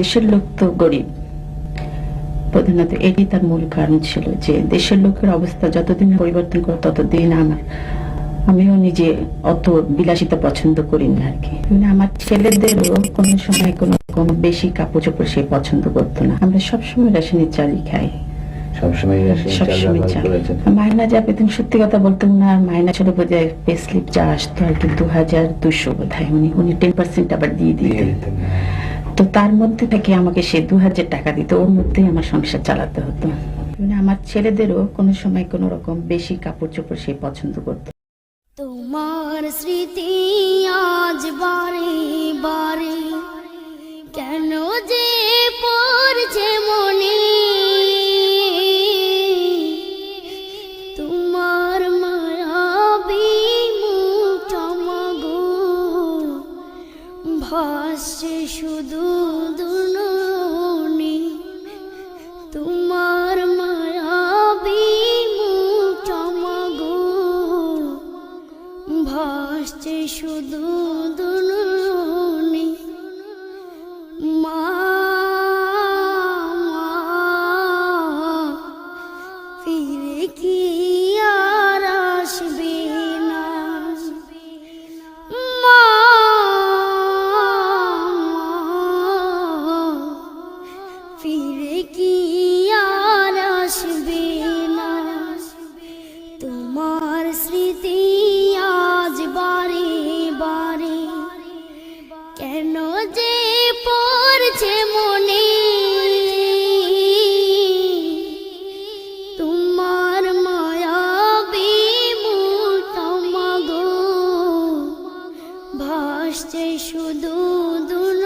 দেশের লোক তো গরিব। প্রধানত এটি তার মূল কারণ ছিল যে দেশের লোকের অবস্থা যতদিন পরিবর্তন করে ততদিন আমার আমিও নিজে অত বিলাসিতা পছন্দ করি না আর কি। মানে আমার ছেলেদেরও কোনো সময় কোনো রকম বেশি কাপড় চোপড় সে পছন্দ করতো না। আমরা সবসময় রেশনের চালই খাই। মায়না যা পেতেন সত্যি কথা বলতাম না মায়না ছিল বোধহয় পে স্লিপ যা আসতো আর কি দু হাজার দুশো বোধ হয়। উনি উনি টেন পার্সেন্ট আবার দিয়ে দিতেন। দিতেন তো তার মধ্যে থেকে আমাকে সে দু হাজার টাকা দিত। ওর মধ্যেই আমার সংসার চালাতে হতো। আমার ছেলেদেরও কোনো সময় কোনো রকম বেশি কাপড় চোপড় সে পছন্দ করতো। তোমার স্মৃতি ভাসছে শুধু দুনি তোমার মায়াবি মুটমাগো ভাসছে শুধু দুনুনি মা ফিরে কি কি তোমার স্মৃতি আজ বারে বারে। কেন যে পড়ছে মনে? তোমার মায়া ভাসছে শুধু দুন